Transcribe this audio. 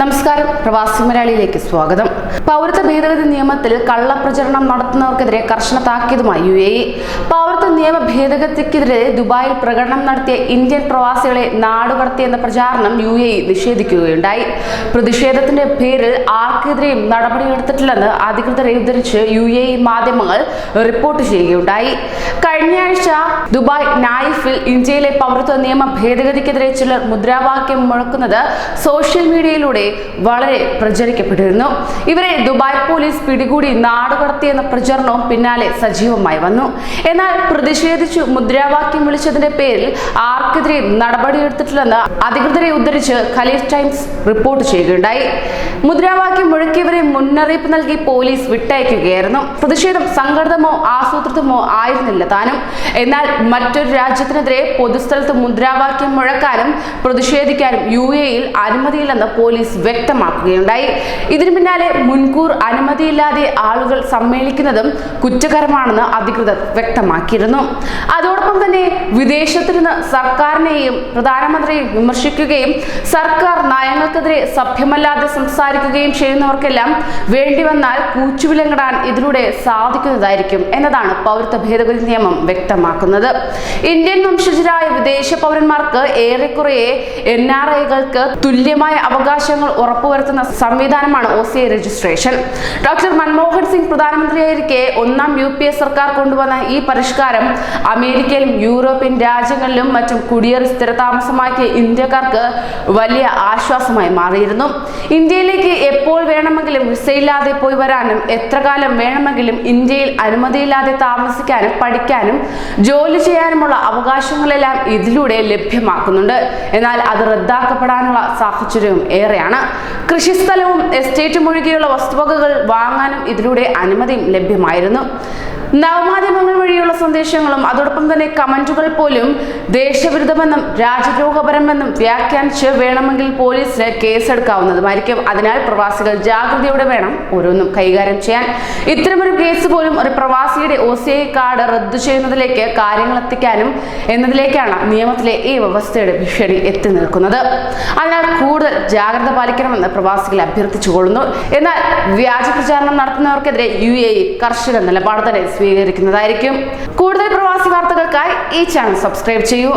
നമസ്കാരം. പ്രവാസി മലയാളിയിലേക്ക് സ്വാഗതം. പൗരത്വ ഭേദഗതി നിയമത്തിൽ കള്ളപ്രചരണം നടത്തുന്നവർക്കെതിരെ കർശന താക്കിയതുമായി യു എ ഇ. പൗരത്വ നിയമ ഭേദഗതിക്കെതിരെ ദുബായിൽ പ്രകടനം നടത്തിയ ഇന്ത്യൻ പ്രവാസികളെ നാടുകടത്തിയെന്ന പ്രചാരണം യു എ ഇ നിഷേധിക്കുകയുണ്ടായി. പ്രതിഷേധത്തിന്റെ പേരിൽ ആർക്കെതിരെയും നടപടിയെടുത്തിട്ടില്ലെന്ന് അധികൃതരെ ഉദ്ധരിച്ച് യു എ ഇ മാധ്യമങ്ങൾ റിപ്പോർട്ട് ചെയ്യുകയുണ്ടായി. കഴിഞ്ഞയാഴ്ച ദുബായ് നായിഫിൽ ഇന്ത്യയിലെ പൗരത്വ നിയമ ഭേദഗതിക്കെതിരെ ചിലർ മുദ്രാവാക്യം മുഴക്കുന്നത് സോഷ്യൽ മീഡിയയിലൂടെ വളരെ പ്രചരിക്കപ്പെട്ടിരുന്നു. ഇവരെ ദുബായ് പോലീസ് പിടികൂടി നാടുകടത്തിയെന്ന പ്രചരണവും പിന്നാലെ സജീവമായി വന്നു. എന്നാൽ പ്രതിഷേധിച്ചു മുദ്രാവാക്യം വിളിച്ചതിന്റെ പേരിൽ ആർക്കെതിരെയും നടപടിയെടുത്തിട്ടില്ലെന്ന് അധികൃതരെ ഉദ്ധരിച്ച് ഖലീഫ് ടൈംസ് റിപ്പോർട്ട് ചെയ്യുകയുണ്ടായി. മുദ്രാവാക്യം മുഴക്കിയവരെ മുന്നറിയിപ്പ് നൽകി പോലീസ് വിട്ടയക്കുകയായിരുന്നു. പ്രതിഷേധം സംഘടിതമോ ആസൂത്രിതമോ ആയിരുന്നില്ല താനും. എന്നാൽ മറ്റൊരു രാജ്യത്തിനെതിരെ പൊതുസ്ഥലത്ത് മുദ്രാവാക്യം മുഴക്കാനും പ്രതിഷേധിക്കാനും യു എയിൽ അനുമതിയില്ലെന്ന് പോലീസ് വ്യക്തമാക്കുകയുണ്ടായി. ഇതിനു പിന്നാലെ മുൻകൂർ അനുമതിയില്ലാതെ ആളുകൾ സമ്മേളിക്കുന്നതും കുറ്റകരമാണെന്ന് അധികൃതർ വ്യക്തമാക്കിയിരുന്നു. അതോടൊപ്പം തന്നെ വിദേശത്തു നിന്ന് സർക്കാരിനെയും പ്രധാനമന്ത്രിയെയും വിമർശിക്കുകയും സർക്കാർ നയങ്ങൾക്കെതിരെ സഭ്യമല്ലാതെ സംസാരിക്കുകയും ചെയ്യുന്നവർക്കെല്ലാം വേണ്ടി വന്നാൽ കൂച്ചുവിലങ്ങിടാൻ ഇതിലൂടെ സാധിക്കുന്നതായിരിക്കും എന്നതാണ് പൗരത്വ ഭേദഗതി നിയമം വ്യക്തമാക്കുന്നത്. ഇന്ത്യൻ വംശജരായ വിദേശ പൗരന്മാർക്ക് ഏറെക്കുറെ എൻ ആർ ഐകൾക്ക് തുല്യമായ അവകാശങ്ങൾ ഉറപ്പുവരുത്തുന്ന സംവിധാനമാണ് O C registration doctor Manmohan Singh പ്രധാനമന്ത്രിയായിരിക്കെ ഒന്നാം യു പി എ സർക്കാർ കൊണ്ടുവന്ന ഈ പരിഷ്കാരം അമേരിക്കയിലും യൂറോപ്യൻ രാജ്യങ്ങളിലും മറ്റും കുടിയേറി സ്ഥിരതാമസമാക്കിയ ഇന്ത്യക്കാർക്ക് വലിയ ആശ്വാസമായി മാറിയിരുന്നു. ഇന്ത്യയിലേക്ക് എപ്പോൾ വേണമെങ്കിലും വിസയില്ലാതെ പോയി വരാനും എത്ര കാലം വേണമെങ്കിലും ഇന്ത്യയിൽ അനുമതിയില്ലാതെ താമസിക്കാനും പഠിക്കാനും ജോലി ചെയ്യാനുമുള്ള അവകാശങ്ങളെല്ലാം ഇതിലൂടെ ലഭ്യമാക്കുന്നുണ്ട്. എന്നാൽ അത് റദ്ദാക്കപ്പെടാനുള്ള സാഹചര്യവും ഏറെയാണ്. കൃഷിസ്ഥലവും എസ്റ്റേറ്റും ഒഴികെയുള്ള വസ്തുവകകൾ വാങ്ങാനും ഇതിലൂടെ അനുമതിയും ലഭ്യമായിരുന്നു. നവമാധ്യമങ്ങൾ വഴിയുള്ള സന്ദേശങ്ങളും അതോടൊപ്പം തന്നെ കമന്റുകൾ പോലും ദേശവിരുദ്ധമെന്നും രാജ്യദ്രോഹപരമെന്നും വ്യാഖ്യാനിച്ച് വേണമെങ്കിൽ പോലീസിന് കേസെടുക്കാവുന്നതുമായിരിക്കും. അതിനാൽ പ്രവാസികൾ ജാഗ്രതയോടെ വേണം ഓരോന്നും കൈകാര്യം ചെയ്യാൻ. ഇത്തരമൊരു കേസ് പോലും ഒരു പ്രവാസിയുടെ ഒ സി ഐ കാർഡ് റദ്ദു ചെയ്യുന്നതിലേക്ക് കാര്യങ്ങൾ എത്തിക്കാനും എന്നതിലേക്കാണ് നിയമത്തിലെ ഈ വ്യവസ്ഥയുടെ ഭീഷണി എത്തി നിൽക്കുന്നത്. അതിനാൽ കൂടുതൽ ജാഗ്രത പാലിക്കണമെന്ന് പ്രവാസികളെ അഭ്യർത്ഥിച്ചുകൊള്ളുന്നു. എന്നാൽ വ്യാജ പ്രചാരണം നടത്തുന്നവർക്കെതിരെ യു എ കർശന നിലപാട് തന്നെ സ്വീകരിക്കുന്നതായിരിക്കും. കൂടുതൽ പ്രവാസി വാർത്തകൾക്കായി ഈ ചാനൽ സബ്സ്ക്രൈബ് ചെയ്യൂ.